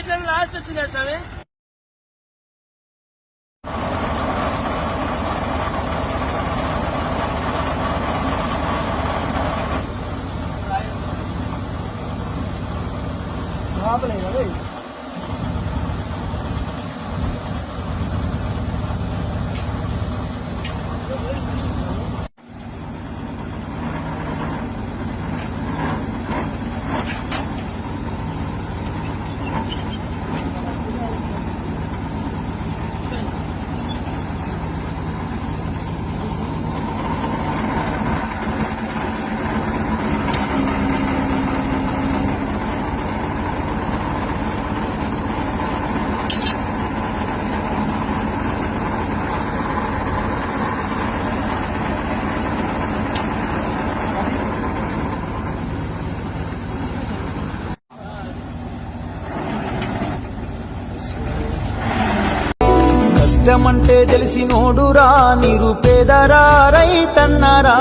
ఎట్లా వచ్చిందా స్వామి కష్టమంటే తెలిసినోడురా నిరుపేదరా రైతన్నరా.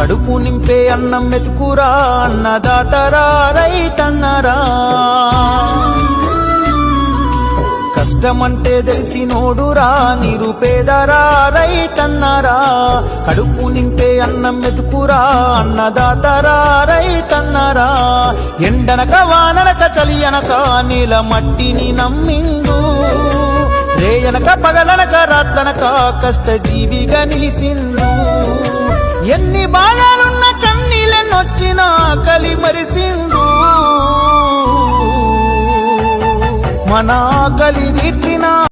కడుపు నింపే అన్నం మెతుకురా అన్నదాతరా రైతన్నరా. కష్టమంటే తెలిసినోడురా నిరుపేదరా రైతన్నరా. కడుపు నింపే అన్నం మెతుకురా అన్నదాతరా రైతన్నరా. ఎండనక వాననక చలియనక నీల మట్టిని నమ్మిండు. రేయనక పగలనక రాత్రనక కష్టజీవిగా నిలిసిండు ఎన్ని బాధలున్న కన్నీళ్ళనొచ్చిన కలి మరిసిండు. మన కలి తీర్చిన